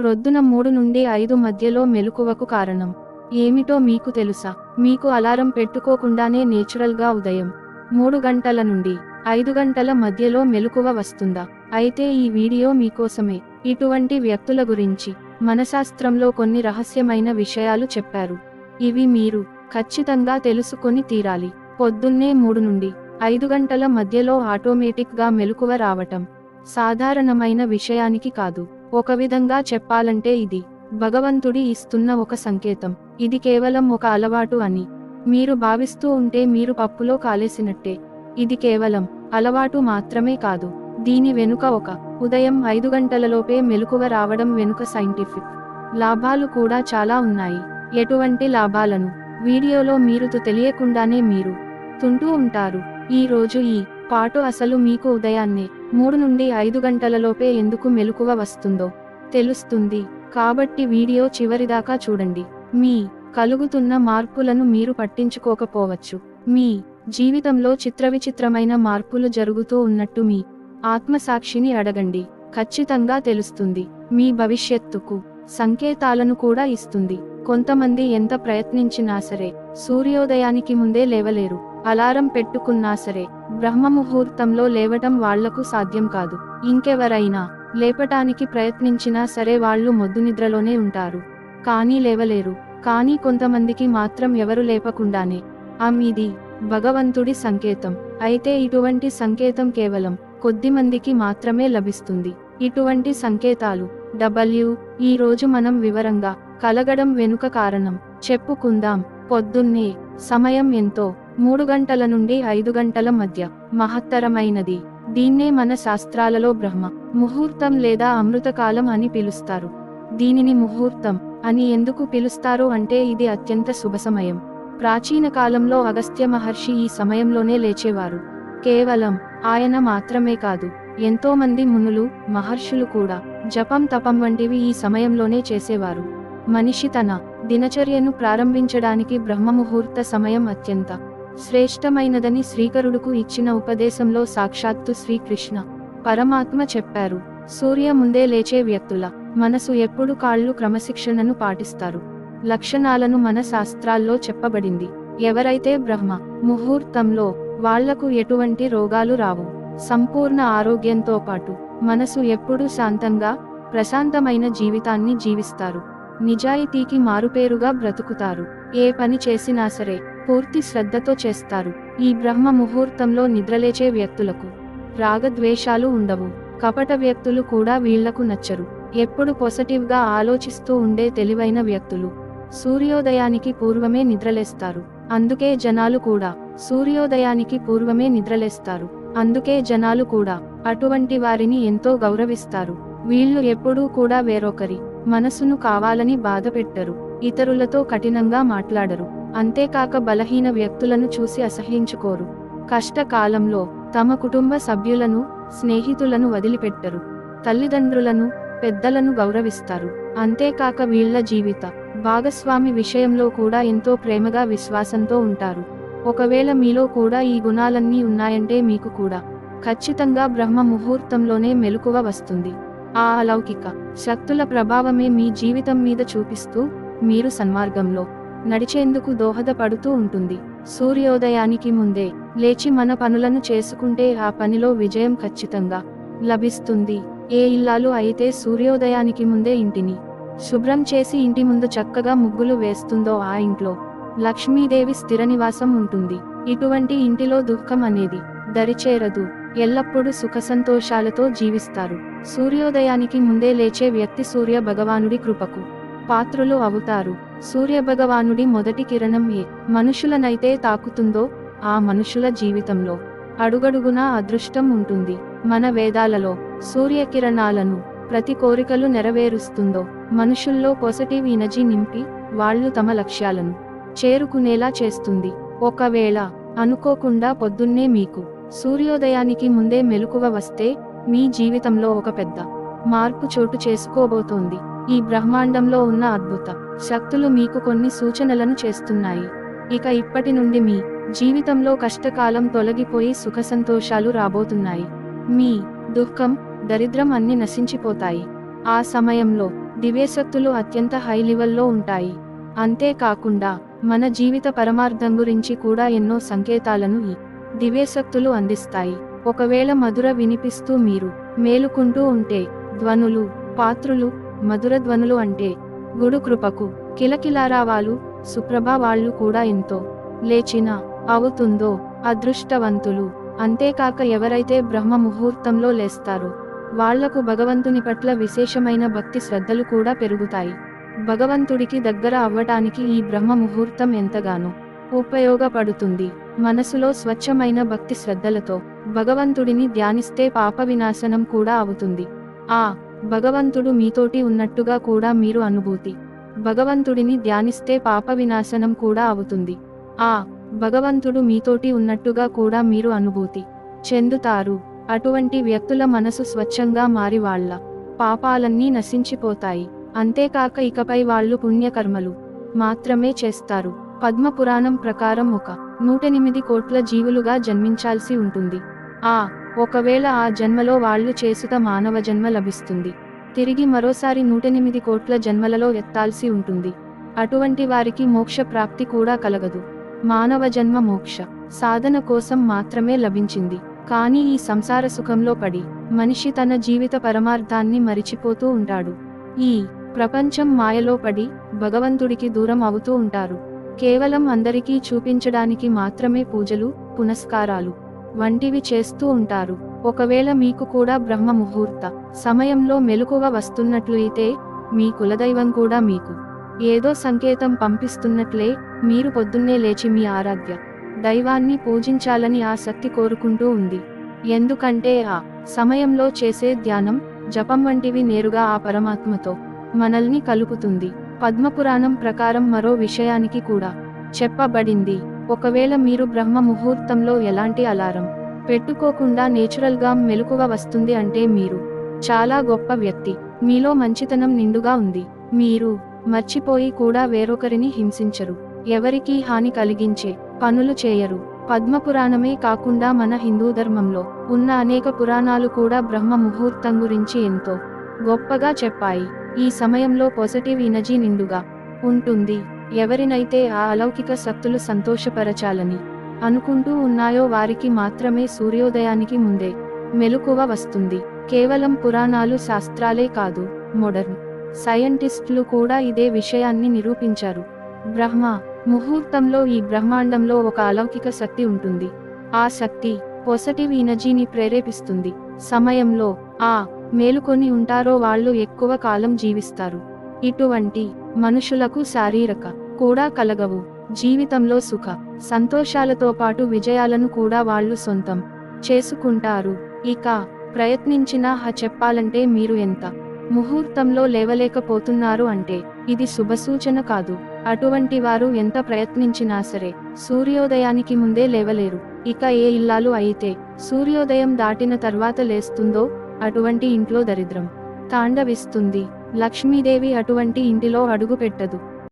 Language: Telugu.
ప్రొద్దున మూడు నుండి ఐదు మధ్యలో మెలకువకు కారణం. ఏమిటో మీకు తెలుసా? మీకు అలారం పెట్టుకోకుండానే నేచురల్గా ఉదయం మూడు గంటల నుండి ఐదు గంటల మధ్యలో మెలకువ వస్తుందా? అయితే ఈ వీడియో మీకోసమే. ఇటువంటి వ్యక్తుల గురించి మనశాస్త్రంలో కొన్ని రహస్యమైన విషయాలు చెప్పారు. ఇవి మీరు ఖచ్చితంగా తెలుసుకొని తీరాలి. పొద్దున్నే మూడు నుండి ఐదు గంటల మధ్యలో ఆటోమేటిక్గా మెలకువ రావటం సాధారణమైన విషయానికి కాదు. ఒక విధంగా చెప్పాలంటే ఇది భగవంతుడి ఇస్తున్న ఒక సంకేతం. ఇది కేవలం ఒక అలవాటు అని మీరు భావిస్తూ ఉంటే మీరు పప్పులో కాలేసినట్టే. ఇది కేవలం అలవాటు మాత్రమే కాదు. దీని వెనుక ఒక ఉదయం ఐదు గంటలలోపే మెలకువ రావడం వెనుక సైంటిఫిక్ లాభాలు కూడా చాలా ఉన్నాయి. ఎటువంటి లాభాలను? వీడియోలో మీరు తెలియకుండానే మీరు తుంటూ ఉంటారు. ఈ రోజు ఈ పాటు అసలు మీకు ఉదయాన్నే మూడు నుండి ఐదు గంటలలోపే ఎందుకు మెలకువ వస్తుందో తెలుస్తుంది. కాబట్టి వీడియో చివరిదాకా చూడండి. మీ కలుగుతున్న మార్పులను మీరు పట్టించుకోకపోవచ్చు. మీ జీవితంలో చిత్రవిచిత్రమైన మార్పులు జరుగుతూ ఉన్నట్టు మీ ఆత్మసాక్షిని అడగండి. ఖచ్చితంగా తెలుస్తుంది. మీ భవిష్యత్తుకు సంకేతాలను కూడా ఇస్తుంది. కొంతమంది ఎంత ప్రయత్నించినా సరే సూర్యోదయానికి ముందే లేవలేరు. అలారం పెట్టుకున్నా సరే బ్రహ్మ ముహూర్తంలో లేవటం వాళ్ళకు సాధ్యం కాదు. ఇంకెవరైనా లేపటానికి ప్రయత్నించినా సరే వాళ్ళు మొద్దు నిద్రలోనే ఉంటారు. కానీ లేవలేరు. కానీ కొంతమందికి మాత్రం ఎవరు లేపకుండానే. అమ్మిది భగవంతుడి సంకేతం. అయితే ఇటువంటి సంకేతం కేవలం కొద్దిమందికి మాత్రమే లభిస్తుంది. ఇటువంటి సంకేతాలు డబ్ల్యూ ఈ రోజు మనం వివరంగా కలగడం వెనుక కారణం. చెప్పుకుందాం. పొద్దున్నే సమయం ఎంతో మూడు గంటల నుండి ఐదు గంటల మధ్య. మహత్తరమైనది. దీన్నే మన శాస్త్రాలలో బ్రహ్మ ముహూర్తం లేదా అమృతకాలం అని పిలుస్తారు. దీనిని ముహూర్తం అని ఎందుకు పిలుస్తారు అంటే ఇది అత్యంత శుభ సమయం ప్రాచీన కాలంలో అగస్త్య మహర్షి ఈ సమయంలోనే లేచేవారు. కేవలం ఆయన మాత్రమే కాదు ఎంతో మంది మునులు మహర్షులు కూడా జపం తపం వంటివి ఈ సమయంలోనే చేసేవారు. మనిషి తన దినచర్యను ప్రారంభించడానికి బ్రహ్మముహూర్త సమయం అత్యంత శ్రేష్టమైనదని శ్రీకరుడుకు ఇచ్చిన ఉపదేశంలో సాక్షాత్తు శ్రీకృష్ణ పరమాత్మ చెప్పారు. సూర్య ముందే లేచే వ్యక్తుల మనసు ఎప్పుడు కాళ్ళు క్రమశిక్షణను పాటిస్తారు. లక్షణాలను మన శాస్త్రాల్లో చెప్పబడింది. ఎవరైతే బ్రహ్మ ముహూర్తంలో వాళ్ళకు ఎటువంటి రోగాలు రావు సంపూర్ణ ఆరోగ్యంతో పాటు మనసు ఎప్పుడు శాంతంగా ప్రశాంతమైన జీవితాన్ని జీవిస్తారు. నిజాయితీకి మారుపేరుగా బ్రతుకుతారు. ఏ పని చేసినా సరే పూర్తి శ్రద్ధతో చేస్తారు. ఈ బ్రహ్మ ముహూర్తంలో నిద్రలేచే వ్యక్తులకు రాగద్వేషాలు ఉండవు. కపట వ్యక్తులు కూడా వీళ్ళకు నచ్చరు. ఎప్పుడు పాజిటివ్గా ఆలోచిస్తూ ఉండే తెలివైన వ్యక్తులు సూర్యోదయానికి పూర్వమే నిద్రలేస్తారు. అందుకే జనాలు కూడా సూర్యోదయానికి పూర్వమే నిద్రలేస్తారు. అందుకే జనాలు కూడా అటువంటి వారిని ఎంతో గౌరవిస్తారు. వీళ్ళు ఎప్పుడూ కూడా వేరొకరి మనసును కావాలని బాధపెట్టరు. ఇతరులతో కఠినంగా మాట్లాడరు. అంతేకాక బలహీన వ్యక్తులను చూసి అసహించుకోరు కష్టకాలంలో తమ కుటుంబ సభ్యులను స్నేహితులను వదిలిపెట్టరు. తల్లిదండ్రులను పెద్దలను గౌరవిస్తారు. అంతేకాక వీళ్ళ జీవిత భాగస్వామి విషయంలో కూడా ఎంతో ప్రేమగా విశ్వాసంతో ఉంటారు. ఒకవేళ మీలో కూడా ఈ గుణాలన్నీ ఉన్నాయంటే మీకు కూడా ఖచ్చితంగా బ్రహ్మ ముహూర్తంలోనే మెలకువ వస్తుంది. ఆ అలౌకిక శక్తుల ప్రభావమే మీ జీవితం మీద చూపిస్తూ మీరు సన్మార్గంలో నడిచేందుకు దోహదపడుతూ ఉంటుంది. సూర్యోదయానికి ముందే లేచి మన పనులను చేసుకుంటే ఆ పనిలో విజయం ఖచ్చితంగా లభిస్తుంది. ఏ ఇల్లాలు అయితే సూర్యోదయానికి ముందే ఇంటిని శుభ్రం చేసి ఇంటి ముందు చక్కగా ముగ్గులు వేస్తుందో ఆ ఇంట్లో లక్ష్మీదేవి స్థిర నివాసం ఉంటుంది. ఇటువంటి ఇంటిలో దుఃఖం అనేది దరిచేరదు. ఎల్లప్పుడూ సుఖ సంతోషాలతో జీవిస్తారు. సూర్యోదయానికి ముందే లేచే వ్యక్తి సూర్య భగవానుడి కృపకు పాత్రులు అవుతారు. సూర్యభగవానుడి మొదటి కిరణం ఏ మనుషులనైతే తాకుతుందో ఆ మనుషుల జీవితంలో అడుగడుగునా అదృష్టం ఉంటుంది. మన వేదాలలో సూర్యకిరణాలను ప్రతి కోరికలు నెరవేరుస్తుందో మనుషుల్లో పాజిటివ్ ఎనర్జీ నింపి వాళ్ళు తమ లక్ష్యాలను చేరుకునేలా చేస్తుంది. ఒకవేళ అనుకోకుండా పొద్దున్నే మీకు సూర్యోదయానికి ముందే మెలకువ వస్తే మీ జీవితంలో ఒక పెద్ద మార్పు చోటు చేసుకోబోతోంది. ఈ బ్రహ్మాండంలో ఉన్న అద్భుత శక్తులు మీకు కొన్ని సూచనలను చేస్తున్నాయి. ఇక ఇప్పటి నుండి మీ జీవితంలో కష్టకాలం తొలగిపోయి సుఖ సంతోషాలు రాబోతున్నాయి. మీ దుఃఖం దరిద్రం అన్ని నశించిపోతాయి. ఆ సమయంలో దివ్యశక్తులు అత్యంత హై లెవెల్లో ఉంటాయి. అంతేకాకుండా మన జీవిత పరమార్థం గురించి కూడా ఎన్నో సంకేతాలను ఈ దివ్యశక్తులు అందిస్తాయి. ఒకవేళ మధుర వినిపిస్తూ మీరు మేలుకుంటూ ఉంటే ధ్వనులు పాత్రులు మధురధ్వనులు అంటే గుడు కృపకు కిలకిలారావాలు సుప్రభ వాళ్ళు కూడా ఎంతో లేచిన అవుతుందో అదృష్టవంతులు. అంతేకాక ఎవరైతే బ్రహ్మ ముహూర్తంలో లేస్తారో వాళ్ళకు భగవంతుని పట్ల విశేషమైన భక్తి శ్రద్ధలు కూడా పెరుగుతాయి. భగవంతుడికి దగ్గర అవ్వటానికి ఈ బ్రహ్మ ముహూర్తం ఎంతగానో ఉపయోగపడుతుంది. మనసులో స్వచ్ఛమైన భక్తి శ్రద్ధలతో భగవంతుడిని ధ్యానిస్తే పాప వినాశనం కూడా అవుతుంది. ఆ భగవంతుడు మీతోటి ఉన్నట్టుగా కూడా మీరు అనుభూతి. భగవంతుడిని ధ్యానిస్తే పాప వినాశనం కూడా అవుతుంది. ఆ భగవంతుడు మీతోటి ఉన్నట్టుగా కూడా మీరు అనుభూతి చెందుతారు. అటువంటి వ్యక్తుల మనసు స్వచ్ఛంగా మారి వాళ్ళ పాపాలన్నీ నశించిపోతాయి. అంతేకాక ఇకపై వాళ్ళు పుణ్యకర్మలు మాత్రమే చేస్తారు. పద్మపురాణం ప్రకారం ఒక నూటెనిమిది కోట్ల జీవులుగా జన్మించాల్సి ఉంటుంది. ఆ ఒకవేళ ఆ జన్మలో వాళ్ళు చేసుత మానవ జన్మ లభిస్తుంది. తిరిగి మరోసారి నూటెనిమిది కోట్ల జన్మలలో ఎత్తాల్సి ఉంటుంది. అటువంటి వారికి మోక్ష ప్రాప్తి కూడా కలగదు. మానవ జన్మ మోక్ష. సాధన కోసం మాత్రమే లభించింది. కానీ ఈ సంసార సుఖంలో పడి మనిషి తన జీవిత పరమార్థాన్ని మరిచిపోతూ ఉంటాడు. ఈ ప్రపంచం మాయలో పడి భగవంతుడికి దూరం అవుతూ ఉంటారు. కేవలం అందరికీ చూపించడానికి మాత్రమే పూజలు పునస్కారాలు. వంటివి చేస్తూ ఉంటారు. ఒకవేళ మీకు కూడా బ్రహ్మ ముహూర్త సమయంలో మెలకువ వస్తున్నట్లయితే మీ కులదైవం కూడా మీకు ఏదో సంకేతం పంపిస్తున్నట్లే మీరు పొద్దున్నే లేచి మీ ఆరాధ్య దైవాన్ని పూజించాలని ఆసక్తి కోరుకుంటూ ఉంది. ఎందుకంటే ఆ సమయంలో చేసే ధ్యానం జపం వంటివి నేరుగా ఆ పరమాత్మతో మనల్ని కలుపుతుంది. పద్మపురాణం ప్రకారం మరో విషయానికి కూడా చెప్పబడింది. ఒకవేళ మీరు బ్రహ్మ ముహూర్తంలో ఎలాంటి అలారం పెట్టుకోకుండా నేచురల్గా మెలకువ వస్తుంది అంటే మీరు చాలా గొప్ప వ్యక్తి. మీలో మంచితనం నిండుగా ఉంది. మీరు మర్చిపోయి కూడా వేరొకరిని హింసించరు. ఎవరికీ హాని కలిగించే పనులు చేయరు. పద్మపురాణమే కాకుండా మన హిందూ ధర్మంలో ఉన్న అనేక పురాణాలు కూడా బ్రహ్మ ముహూర్తం గురించి ఎంతో గొప్పగా చెప్పాయి. ఈ సమయంలో పాజిటివ్ ఎనర్జీ నిండుగా ఉంటుంది. ఎవరినైతే ఆ అలౌకిక శక్తులు సంతోషపరచాలని అనుకుంటూ ఉన్నాయో వారికి మాత్రమే సూర్యోదయానికి ముందే మెలకువ వస్తుంది. కేవలం పురాణాలు శాస్త్రాలే కాదు మోడర్న్ సైంటిస్టులు కూడా ఇదే విషయాన్ని నిరూపించారు. బ్రహ్మ ముహూర్తంలో ఈ బ్రహ్మాండంలో ఒక అలౌకిక శక్తి ఉంటుంది. ఆ శక్తి పాజిటివ్ ఎనర్జీని ప్రేరేపిస్తుంది. సమయంలో ఆ మేలుకొని ఉంటారో వాళ్ళు ఎక్కువ కాలం జీవిస్తారు. ఇటువంటి మనుషులకు శారీరక కూడా కలగవు. జీవితంలో సుఖ సంతోషాలతో పాటు విజయాలను కూడా వాళ్ళు సొంతం చేసుకుంటారు. ఇక ప్రయత్నించినా హ చెప్పాలంటే మీరు ఎంత ముహూర్తంలో లేవలేకపోతున్నారు అంటే ఇది శుభసూచన కాదు. అటువంటి వారు ఎంత ప్రయత్నించినా సరే సూర్యోదయానికి ముందే లేవలేరు. ఇక ఏ ఇల్లాలు అయితే సూర్యోదయం దాటిన తర్వాత లేస్తుందో అటువంటి ఇంట్లో దరిద్రం తాండవిస్తుంది. లక్ష్మీదేవి అటువంటి ఇంటిలో అడుగు పెట్టదు